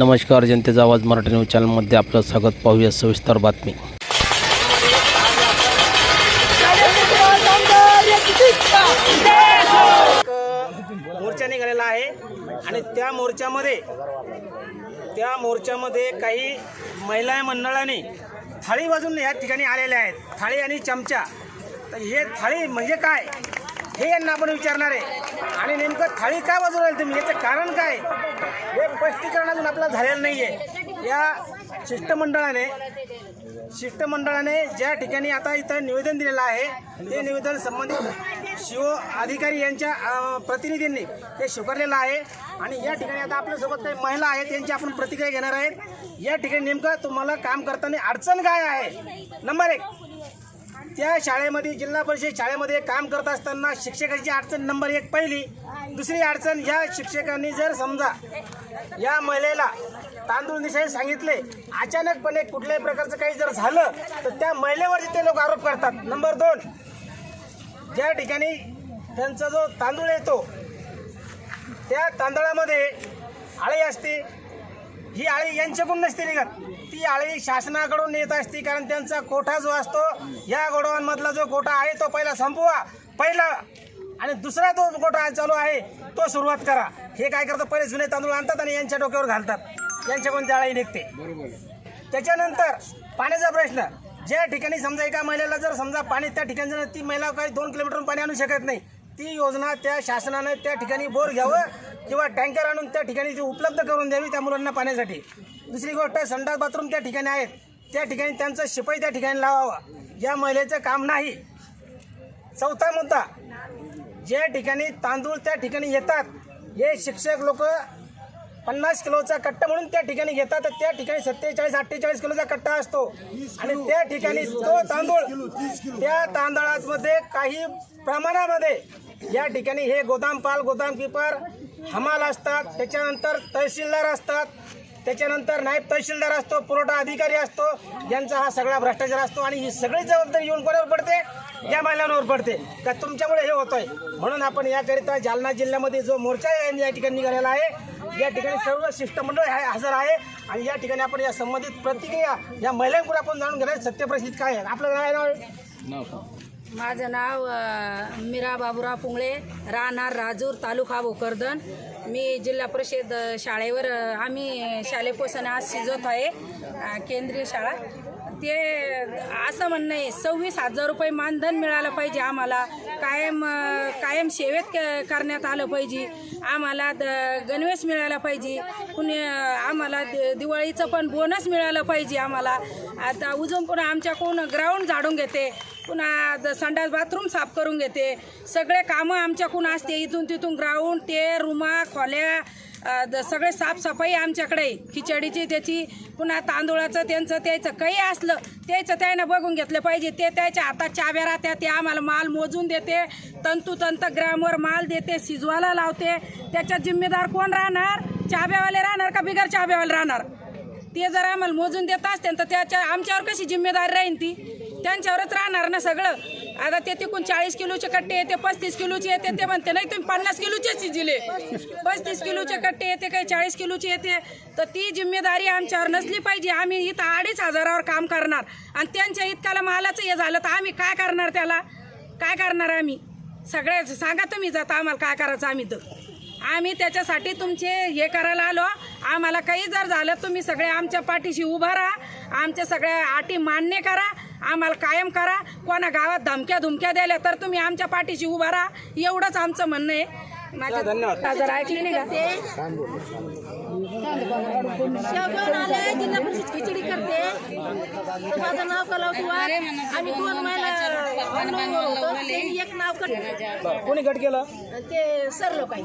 नमस्कार जनतेचा आवाज मराठी न्यूज चॅनलमध्ये आपलं स्वागत. पाहूया सविस्तर बातमी. मोर्चा निघालेला आहे आणि त्या मोर्चामध्ये त्या मोर्चामध्ये काही महिला मंडळाने थाळी वाजून या ठिकाणी आलेल्या आहेत. थाळी आणि चमचा. तर हे थाळी म्हणजे काय? हे यांना आपण विचारणार आहे. आणि नेमकं थाळी काय वाजवून राहील तुम्ही? याचं कारण काय? हे स्पष्टीकरण अजून आपलं झालेलं नाही आहे या शिष्टमंडळाने शिष्टमंडळाने ज्या ठिकाणी आता इथं निवेदन दिलेलं आहे ते निवेदन संबंधित शिव अधिकारी यांच्या प्रतिनिधींनी ते स्वीकारलेलं आहे. आणि या ठिकाणी आता आपल्यासोबत काही महिला आहेत त्यांची आपण प्रतिक्रिया घेणार आहेत. या ठिकाणी नेमकं तुम्हाला काम करताना अडचण काय आहे? नंबर एक. त्या शाळेमध्ये जिल्हा परिषद शाळेमध्ये काम करत असताना शिक्षकाची अडचण नंबर एक पहिली. दुसरी अडचण ह्या शिक्षकांनी जर समजा या महिलेला तांदूळ निशाने सांगितले अचानकपणे कुठल्याही प्रकारचं काही जर झालं तर त्या महिलेवरती ते लोक आरोप करतात. नंबर दोन ज्या ठिकाणी त्यांचा जो तांदूळ येतो त्या तांदळामध्ये आळी असते ही आळी यांच्याकडून नसते निघत. ती आळी शासनाकडून येत असते कारण त्यांचा कोठा जो असतो या गोडाऊनमधला जो कोठा आहे तो पहिला संपवा. पहिला आणि दुसरा तो कोठा चालू आहे तो सुरुवात करा. हे काय करतात पहिले जुने तांदूळ आणतात आणि यांच्या डोक्यावर घालतात. यांच्याकडून ती आळी निघते? त्याच्यानंतर पाण्याचा प्रश्न. ज्या ठिकाणी समजा एका महिलेला जर समजा पाणी त्या ठिकाणी जर ती महिला काही दोन किलोमीटरहून पाणी आणू शकत नाही ती योजना त्या शासनानं त्या ठिकाणी बोर घ्यावं. किंवा टँकर आणून त्या ठिकाणी ती उपलब्ध करून द्यावी त्या मुलांना पाण्यासाठी. दुसरी गोष्ट संडास बाथरूम त्या ठिकाणी आहेत. त्या ठिकाणी त्यांचा शिपाई त्या ठिकाणी लावावा. या महिलेचं काम नाही. चौथा मुद्दा ज्या ठिकाणी तांदूळ त्या ठिकाणी येतात हे शिक्षक लोक पन्नास किलोचा कट्टा म्हणून त्या ठिकाणी घेतात तर त्या ठिकाणी सत्तेचाळीस अठ्ठेचाळीस किलोचा कट्टा असतो. आणि त्या ठिकाणी तो तांदूळ त्या तांदळामध्ये काही प्रमाणामध्ये या ठिकाणी हे गोदामपाल गोदाम किपर हमाल असतात त्याच्यानंतर तहसीलदार असतात त्याच्यानंतर नायब तहसीलदार असतो पुरवठा अधिकारी असतो यांचा हा सगळा भ्रष्टाचार असतो आणि ही सगळी जबाबदारी येऊन कोणावर पडते? या महिलांवर पडते. का तुमच्यामुळे हे होतंय? म्हणून आपण याकरिता जालना जिल्ह्यामध्ये जो मोर्चा या ठिकाणी निघालेला आहे. या ठिकाणी सर्व शिष्टमंडळ आहे हजर आहे. आणि या ठिकाणी आपण या संबंधित प्रतिक्रिया या महिलांकडून आपण जाणून घेणार. सत्य परिस्थिती काय आहे? आपलं काय नाव माझं नाव मीरा बाबुराव पुंगळे राहणार राजूर तालुका भोकरदन. मी जिल्हा परिषद शाळेवर आम्ही शालेय पोषण आज शिजवत आहे केंद्रीय शाळा. ते असं म्हणणं आहे सव्वीस हजार रुपये मानधन मिळालं पाहिजे आम्हाला. कायम कायम सेवेत क- करण्यात आलं पाहिजे. आम्हाला द गणवेश मिळाला पाहिजे. कुणी आम्हाला दि- दिवाळीचं पण बोनस मिळालं पाहिजे आम्हाला. आता उजून पुन्हा आमच्याकडून ग्राउंड झाडून घेते पुन्हा द- संडास बाथरूम साफ करून घेते. सगळे कामं आमच्याकडून असते. इथून तिथून ग्राउंड ते रुमा खोल्या सगळे साफसफाई आमच्याकडे खिचडीची त्याची पुन्हा तांदूळाचं त्यांचं त्याचं काही असलं त्याचं त्यानं बघून घेतलं पाहिजे. ते त्याच्या हातात चाव्या राहत्या ते आम्हाला माल मोजून देते. तंतुतंत ग्रामवर माल देते शिजवायला लावते. त्याच्यात जिम्मेदार कोण राहणार? चाब्यावाले राहणार का बिगर चाब्यावाले राहणार? ते जर आम्हाला मोजून देत असते तर त्याच्या आमच्यावर कशी जिम्मेदारी राहीन ती? त्यांच्यावरच राहणार ना सगळं. आता ते तिकून चाळीस किलोचे कट्टे येते पस्तीस किलोचे येते ते म्हणते नाही तुम्ही पन्नास किलोचेच शिजिले. पस्तीस किलोचे कट्टे येते काही चाळीस किलोचे येते. तर ती जिम्मेदारी आमच्यावर नसली पाहिजे. आम्ही इथं अडीच हजारावर काम करणार. आणि त्यांच्या इतकाला मालाचं हे झालं तर आम्ही काय करणार त्याला? काय करणार आम्ही? सगळे सांगा तुम्ही जाता आम्हाला काय करायचं आम्ही तर. आम्ही त्याच्यासाठी तुमचे हे करायला आलो. आम्हाला काही जर झालं तुम्ही सगळे आमच्या पाठीशी उभा राहा. आमच्या सगळ्या अटी मान्य करा. आम्हाला कायम करा. कोणा गावात धमक्या धुमक्या द्यायला तर तुम्ही आमच्या पाठीशी उभा राहा. एवढंच आमचं म्हणणं आहे. माझ्या धन्यवाद. जर ऐकले नाही का? शेव घेऊन आले जिल्हा परिषद खिचडी करते माझं नाव आम्ही दोन महिला बनवलं होतं. त्यांनी एक नाव कट बरं कोणी गट केलं? ते सर लोक आहे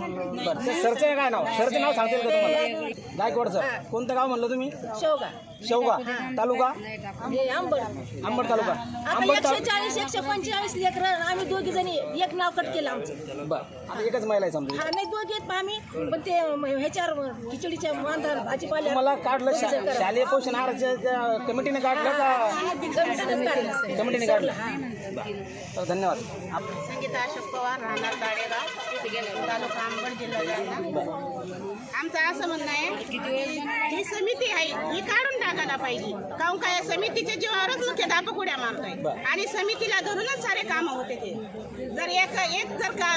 सरचं आहे काय नाव? सरचं नाव सांगतील का तुम्हाला? गायकवाड सर कोणतं गाव म्हणलं तुम्ही? शेवगा. शेवगा तालुका? आंबड अंबड. तालुका. अंबड एकशे तालुका. चाळीस एकशे पंचेचाळीस लेकर आम्ही दोघी जणी एक नाव कट केलं आमचं. बरं. आता एकच महिला आहे समजा. हा नाही दोघी आहेत आम्ही. पण ते ह्याच्यावर खिचडीच्या वांधार भाजीपाल्या मला काढलं शा- शालेय पोषण आहाराच्या कमिटीने काढलं का? कमिटीने काढलं. बरं. तर धन्यवाद. संगीता अशोक पवार राहणार ताडेगाव तालुका अंबड जिल्हा जालना. आमचं असं म्हणणं आहे ही समिती आहे ही काढून टाकायला पाहिजे. काहून काय समितीच्या जीवावरच मुख्याध्यापक उड्या मारतोय आणि समितीला धरूनच सारे कामं होते ते. जर एक एक जर का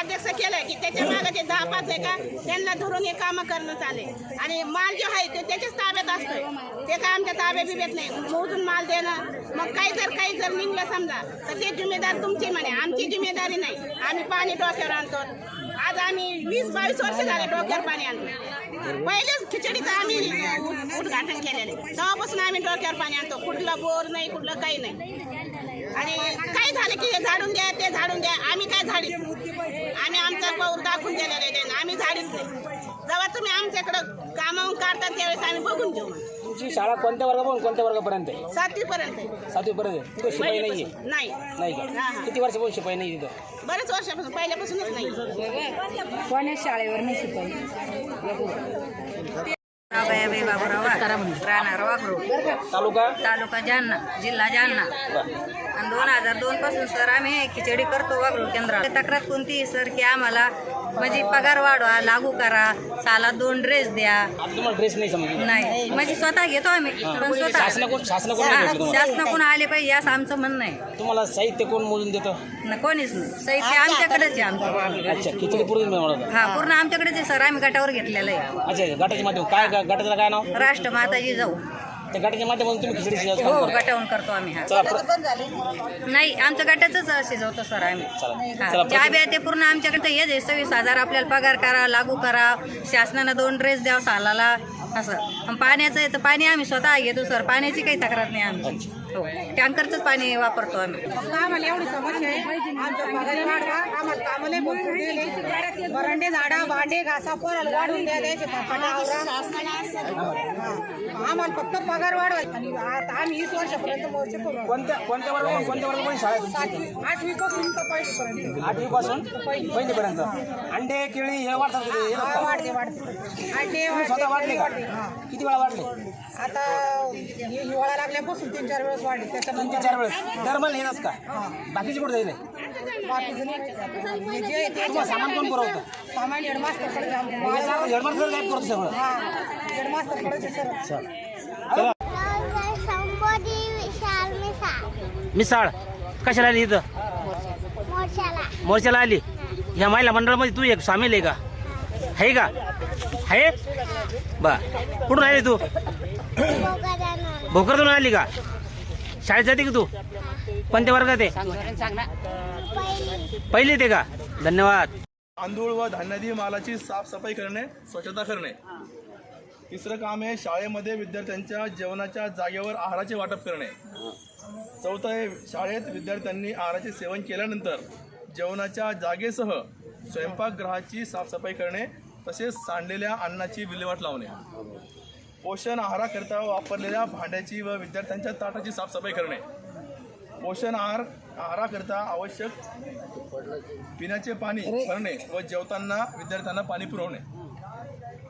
अध्यक्ष केलं की त्याच्यामागे जे दहा पाच आहे का त्यांना धरून हे कामं करणं चालेल. आणि माल जो आहे ते त्याच्याच ताब्यात असतोय. ते काय आमच्या ताब्यात बिब्यात नाही. मोजून माल देणं. मग काही जर काही जर निघलं समजा तर ते जिम्मेदार तुमची म्हणे. आमची जिम्मेदारी नाही. आम्ही पाणी डोक्यावर आणतो. आज आम्ही वीस बावीस वर्ष झाले डोक्यावर पाणी आणतो पहिलेच खिचडीचं आम्ही उद्घाटन केलेलं आहे. तेव्हापासून आम्ही डोक्यावर पाणी आणतो. कुठलं बोर नाही कुठलं काही नाही. आणि काय झालं की हे झाडून द्या ते झाडून द्या आम्ही काय झाडी आम्ही आमचा पाऊल दाखवून दिलेलं आहे. आम्ही झाडीच नाही. तुम्ही आमच्याकडं कामावून काढता त्यावेळेस आम्ही बघून घेऊ. तुमची शाळा कोणत्या वर्गापासून कोणत्या वर्गापर्यंत आहे? सातवी पर्यंत सातवीपर्यंत आहे. तिथं शिपाई नाही आहे नाही. नाही हा, का? हा. किती वर्षापासून शिपाई नाही तिथं? बरेच वर्षापासून. पहिल्यापासूनच नाही. कोण्या शाळेवर नाही शिकवली बाबाई बाबूराव राहणार वाघरू तालुका? तालुका जालना जिल्हा जालना. आणि दोन हजार दोन पासून सर आम्ही खिचडी करतो वाघरू केंद्रात. तक्रार कोणती सर की आम्हाला म्हणजे पगार वाढवा लागू करा साला दोन ड्रेस द्या. तुम्हाला ड्रेस नाही समजलं नाही. म्हणजे स्वतः घेतो आम्ही पण स्वतः शासनाकडून शासनाकडून नाही भेटलं तुम्हाला. शासनाकडून आले पाहिजे असं आमचं म्हणणं आहे. तुम्हाला साहित्य कोण मोजून देतं? न कोणीच नाही. साहित्य आमच्याकडेच आहे आमचं. अच्छा खिचडी हा पूर्ण आमच्याकडेच आहे सर. आम्ही गटावर घेतलेलं आहे. अच्छा गटाच्या माध्यम काय गटाचं काय नाव? राष्ट्रमाताजी जाऊ. त्या माध्यमातून तुम्ही खिचडी हो काम करता. गटावून करतो आम्ही हा. चला प्र- नाही आमच्या गटाचंच शिजवतो सर आम्ही. चला. हा, चला चहा बिया ते पूर्ण आमच्याकडे हेच आहे सव्वीस हजार आपल्याला पगार करा लागू करा शासनानं दोन ड्रेस द्यावं सालाला असं. आणि पाण्याचं आहे तर पाणी आम्ही स्वतः घेतो सर. पाण्याची काही तक्रार नाही आमची. हो टँकरचंच पाणी वापरतो आम्ही. आम्हाला एवढी समस्या आहे. आमच्या पगारी वाढवा आम्हाला कामाला भरपूर दिले. बरंडे झाडा भांडे घासा पोराला वाढवून द्या द्यायचे फाटा आम्हाला फक्त पगार वाढवा आणि आता आम्ही वीस वर्षापर्यंत मोर्चे करू. कोणत्या कोणत्या वर्गापासून कोणत्या वर्गापर्यंत शाळा आहे तुमची? आठवी पासून तर पहिलीपर्यंत. आठवी पासून पहिलीपर्यंत. अंडे केळी हे वाटतात का ते? येतात हा, का? वाढते वाढते. आणि तुम्ही स्वतः वाटले का? किती वेळा वाटले आता हे हिवाळा लागल्यापासून तीन चार वेळेस वाढले त्याच्यानंतर चार वेळेस. का? बाकीचे कुठे जाईल बाकीचं नाही. जे आहे ते तुम्हाला सामान कोण पुरवतं? सामान हेडमास्टरकडे करतो सगळं. हा हेडमास्टरकडे सर संबोधी विशाल मिसाळ मिसाळ. कशाला आली इथं? मोर्चाला मोर्चाला आली. ह्या महिला मंडळामध्ये तू एक सामील आहे का? आहे का? आहे? बर. कुठून आली तू? भोकरदून. आली का? शाळेत जाते का तू? कोणत्या वर्गात आहे पहिली ते का? धन्यवाद. तांदूळ व धान्यादी मालाची साफसफाई करणे स्वच्छता करणे. तिसरं काम आहे शाळेमध्ये विद्यार्थ्यांच्या जेवणाच्या जागेवर आहाराचे वाटप करणे. चौथं आहे शाळेत विद्यार्थ्यांनी आहाराचे सेवन केल्यानंतर जेवणाच्या जागेसह स्वयंपाकगृहाची साफसफाई करणे तसेच सांडलेल्या अन्नाची विल्हेवाट लावणे. पोषण आहाराकरता वापरलेल्या भांड्याची व विद्यार्थ्यांच्या ताटाची साफसफाई करणे. पोषण आहार आहाराकरता आवश्यक पिण्याचे पाणी भरणे व जेवताना विद्यार्थ्यांना पाणी पुरवणे.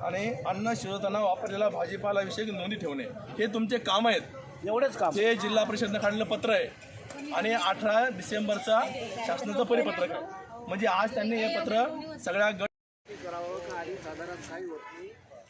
आणि अन्न शिजवताना वापरलेला भाजीपालाविषयक नोंदी ठेवणे. हे तुमचे काम आहेत. एवढंच काम. हे जिल्हा परिषदनं काढलेलं पत्र आहे. आणि अठरा डिसेंबरचा शासनाचं परिपत्रक आहे. म्हणजे आज त्यांनी हे पत्र सगळ्या गट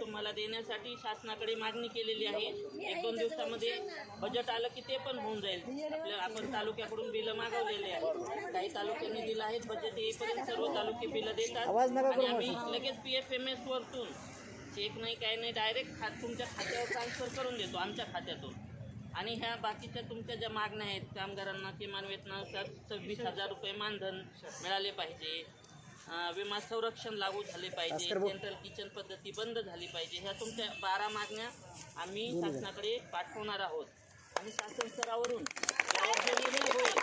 तुम्हाला देण्यासाठी शासनाकडे मागणी केलेली आहे. एक दोन दिवसामध्ये बजेट आलं की ते पण होऊन जाईल. आपल्याला आपण तालुक्याकडून बिलं मागवलेले आहेत. काही तालुक्यांनी दिलं आहेत बजेट येईपर्यंत सर्व तालुके बिलं देतात. आणि आम्ही लगेच पी एफ एम एस वरतून चेक नाही काय नाही डायरेक्ट खात तुमच्या खात्यावर ट्रान्सफर करून देतो आमच्या खात्यातून. आणि ह्या बाकीच्या तुमच्या ज्या मागण्या आहेत कामगारांना किमान वेतनानुसार सव्वीस हजार रुपये मानधन मिळाले पाहिजे. विमा संरक्षण लागू झाले पाहिजे. सेंट्रल किचन पद्धती बंद झाली पाहिजे. ह्या तुमच्या बारा मागण्या आम्ही शासनाकडे पाठवणार आहोत. आणि शासन स्तरावरून निर्णय होईल.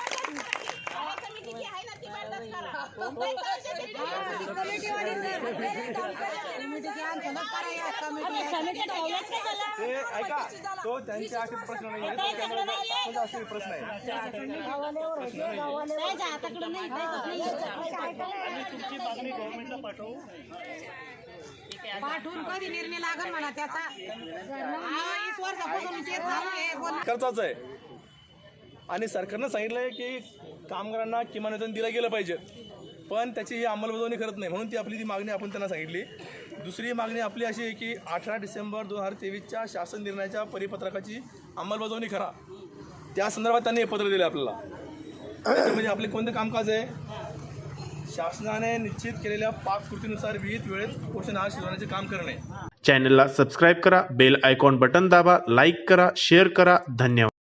ते ऐका तो त्यांचे असे प्रश्न नाही असे प्रश्न आहे. पाठवून कधी निर्णय लागल म्हणा त्याचा? वीस वर्षापासून तेच झालं आहे आहे. आणि सरकारनं सांगितलं आहे की कामगारांना किमान वेतन दिलं गेलं पाहिजे. पण त्याची ही अंमलबजावणी करत नाही. म्हणून ती आपली ती मागणी आपण त्यांना सांगितली. दुसरी मागणी आपली अशी आहे की अठरा डिसेंबर दोन हजार तेवीसच्या शासन निर्णयाच्या परिपत्रकाची अंमलबजावणी करा. त्या संदर्भात त्यांनी हे पत्र दिलं आपल्याला. म्हणजे आपले कोणते कामकाज आहे? शासनाने निश्चित केलेल्या पाककृतीनुसार विहित वेळेत पोषण आहार शिजवण्याचे काम करणे. चॅनलला सबस्क्राईब करा बेल आयकॉन बटन दाबा लाईक करा शेअर करा. धन्यवाद.